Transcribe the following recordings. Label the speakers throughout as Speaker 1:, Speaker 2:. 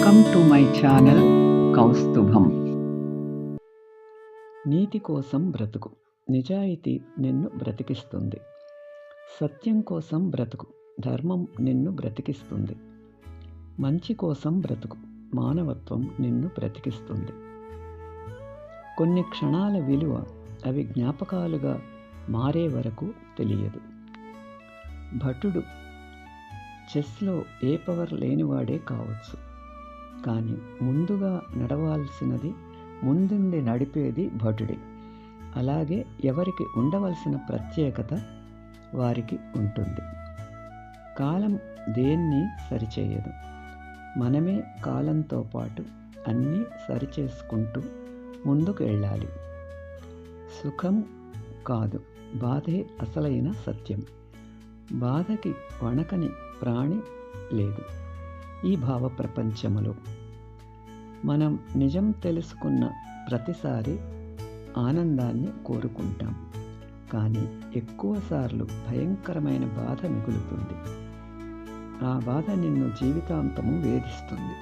Speaker 1: Welcome to my channel Kaustubham నీతి కోసం బ్రతుకు. నిజాయితీ నిన్ను బ్రతికిస్తుంది. సత్యం కోసం బ్రతుకు. ధర్మం నిన్ను బ్రతికిస్తుంది. మంచి కోసం బ్రతుకు. మానవత్వం నిన్ను బ్రతికిస్తుంది. కొన్ని క్షణాల విలువ అవి జ్ఞాపకాలుగా మారే వరకు తెలియదు. భటుడు చెస్లో ఏ పవర్ లేనివాడే కావచ్చు. కానీ ముందుగా నడవాల్సినది ముందుండి నడిపేది భటుడే. అలాగే ఎవరికి ఉండవలసిన ప్రత్యేకత వారికి ఉంటుంది. కాలం దేన్ని సరిచేయదు. మనమే కాలంతో పాటు అన్నీ సరిచేసుకుంటూ ముందుకు వెళ్ళాలి. సుఖం కాదు బాధే అసలైన సత్యం. బాధకి వణకని ప్రాణి లేదు. ఈ భావ ప్రపంచములో. మనం నిజం తెలుసుకున్న ప్రతిసారి ఆనందాన్ని కోరుకుంటాం. కానీ ఎక్కువసార్లు భయంకరమైన బాధ మిగులుతుంది. ఆ బాధ నిన్ను జీవితాంతము వేధిస్తుంది.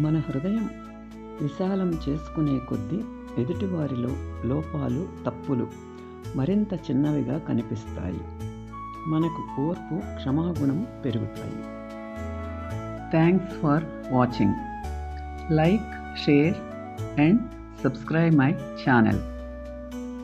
Speaker 1: మన హృదయం విశాలం చేసుకునే కొద్దీ ఎదుటివారిలో లోపాలు తప్పులు మరింత చిన్నవిగా కనిపిస్తాయి. మనకు ఓర్పు క్షమాగుణం పెరుగుతాయి. Thanks for watching. Like, share and subscribe my channel.